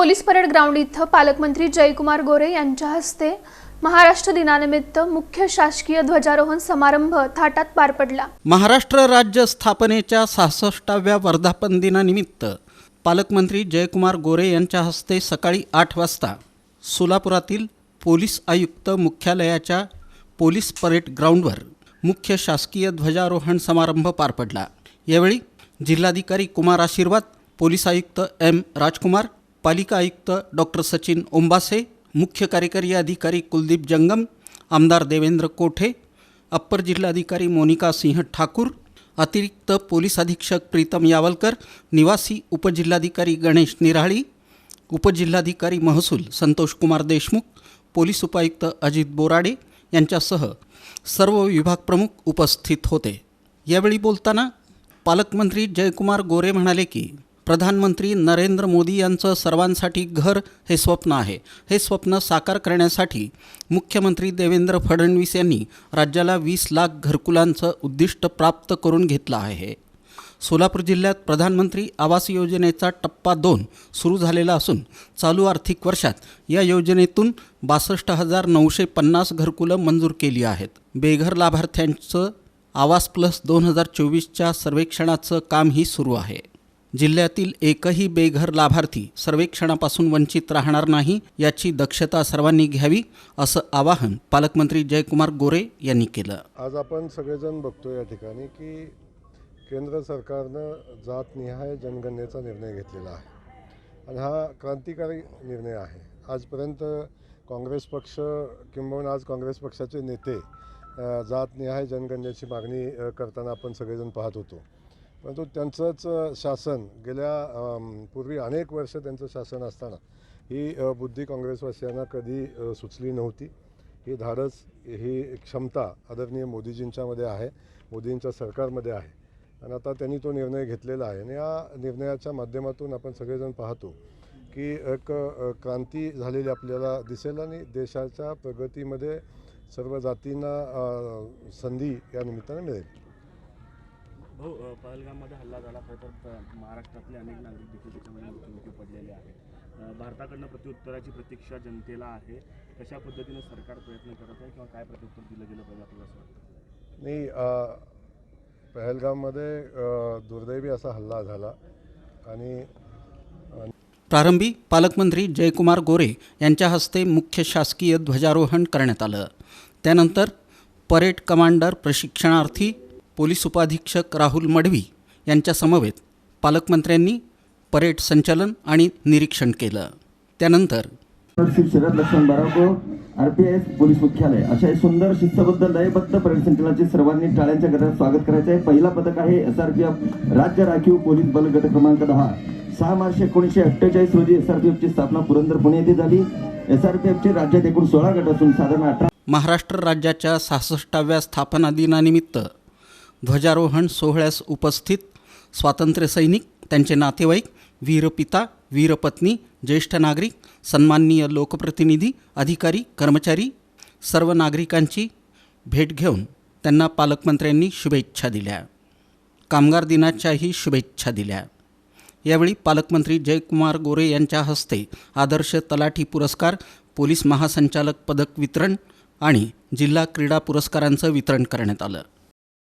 Police parade ground इथं पालकमंत्री जयकुमार गोरे यांच्या हस्ते महाराष्ट्र दिनानिमित्त मुख्य शासकीय ध्वजारोहण समारंभ थाटात पार पडला. महाराष्ट्र राज्य स्थापनेच्या सहासष्टाव्या वर्धापन दिनानिमित्त पालकमंत्री जयकुमार गोरे यांच्या हस्ते सकाळी आठ वाजता सोलापुरातील पोलीस आयुक्त मुख्यालयाच्या पोलीस परेड ग्राउंडवर मुख्य शासकीय ध्वजारोहण समारंभ पार पडला. यावेळी जिल्हाधिकारी कुमार आशीर्वाद पोलीस आयुक्त एम राजकुमार पालिका आयुक्त डॉक्टर सचिन ओंबासे मुख्य कार्यकारी अधिकारी कुलदीप जंगम आमदार देवेंद्र कोठे अप्पर जिल्हाधिकारी मोनिका सिंह ठाकूर अतिरिक्त पोलीस अधीक्षक प्रीतम यावलकर निवासी उपजिल्हाधिकारी गणेश निराळी उपजिल्हाधिकारी महसूल संतोष कुमार देशमुख पोलीस उपायुक्त अजित बोराडे यांच्यासह सर्व विभाग प्रमुख उपस्थित होते. यावेळी बोलताना पालकमंत्री जयकुमार गोरे म्हणाले की प्रधानमंत्री नरेंद्र मोदी यांचं सर्वांसाठी घर हे स्वप्न आहे. हे स्वप्न साकार करण्यासाठी मुख्यमंत्री देवेंद्र फडणवीस यांनी राज्याला वीस लाख घरकुलांचं उद्दिष्ट प्राप्त करून घेतलं आहे. सोलापूर जिल्ह्यात प्रधानमंत्री आवास योजनेचा टप्पा दोन सुरू झालेला असून चालू आर्थिक वर्षात या योजनेतून बासष्ट हजार नऊशे पन्नास घरकुलं मंजूर केली आहेत. बेघर लाभार्थ्यांचं आवास प्लस दोन हजार चोवीसच्या सर्वेक्षणाचं कामही सुरू आहे. जिल्ह्यातील एकही बेघर लाभार्थी सर्वेक्षणापासून वंचित राहणार नाही याची दक्षता सर्वांनी घ्यावी असं आवाहन पालकमंत्री जयकुमार गोरे यांनी केलं. आज आपण सगळेजण बघतो या ठिकाणी की केंद्र सरकारनं जातनिहाय जनगणनेचा निर्णय घेतलेला आहे. आणि हा क्रांतिकारी निर्णय आहे. आजपर्यंत काँग्रेस पक्ष किंबहुना आज काँग्रेस पक्षाचे नेते जातनिहाय जनगणनेची मागणी करताना आपण सगळेजण पाहत होतो. परंतु त्यांचंच शासन गेल्या पूर्वी अनेक वर्ष त्यांचं शासन असताना ही बुद्धी काँग्रेसवासियांना कधी सुचली नव्हती. ही धाडस ही क्षमता आदरणीय मोदीजींच्यामध्ये आहे मोदींच्या सरकारमध्ये आहे. आणि आता त्यांनी तो निर्णय घेतलेला आहे. आणि या निर्णयाच्या माध्यमातून आपण सगळेजण पाहतो की एक क्रांती झालेली आपल्याला दिसेल आणि देशाच्या प्रगतीमध्ये सर्व जातींना संधी या निमित्तानं मिळेल. भाऊ अ, पहलगाममध्ये हल्ला झाला. खरं तर महाराष्ट्रातले अनेक नागरिक देखील त्याच्यामध्ये मृत्युमुखी पडलेले आहेत. भारताकडनं प्रत्युत्तराची प्रतीक्षा जनतेला आहे. कशा पद्धतीनं सरकार प्रयत्न करत आहे किंवा काय प्रत्युत्तर दिलं गेलं पाहिजे आपल्याला असं वाटतं? नाही पहलगाममध्ये दुर्दैवी असा हल्ला झाला. आणि प्रारंभी पालकमंत्री जयकुमार गोरे यांच्या हस्ते मुख्य शासकीय ध्वजारोहण करण्यात आलं. त्यानंतर परेड कमांडर प्रशिक्षणार्थी पोलीस उपाधीक्षक राहुल मडवी यांच्या समवेत पालकमंत्र्यांनी परेड संचलन आणि निरीक्षण केलं. त्यानंतर श्री शरद लक्ष्मण बाराको आरपीएस पोलीस मुख्यालय. अशा सुंदर शिस्तबद्ध लयबद्ध परेड संचलनाचे सर्वांनी टाळ्यांच्या गटात स्वागत करायचे आहे पहिला पदक आहे एसआरपीएफ राज्य राखीव पोलीस बल गट क्रमांक दहा. सहा मार्च एकोणीसशे अठ्ठेचाळीस रोजी एसआरपीएफची स्थापना पुरंदर पुणे येथे झाली. एसआरपीएफचे राज्यात एकूण सोळा गट असून साधारण अठरा महाराष्ट्र राज्याच्या सहासष्टाव्या स्थापना दिनानिमित्त ध्वजारोहण सोहळ्यास उपस्थित स्वातंत्र्यसैनिक त्यांचे नातेवाईक वीरपिता वीरपत्नी ज्येष्ठ नागरिक सन्माननीय लोकप्रतिनिधी अधिकारी कर्मचारी सर्व नागरिकांची भेट घेऊन त्यांना पालकमंत्र्यांनी शुभेच्छा दिल्या. कामगार दिनाच्याही शुभेच्छा दिल्या. यावेळी पालकमंत्री जयकुमार गोरे यांच्या हस्ते आदर्श तलाठी पुरस्कार पोलीस महासंचालक पदक वितरण आणि जिल्हा क्रीडा पुरस्कारांचं वितरण करण्यात आलं.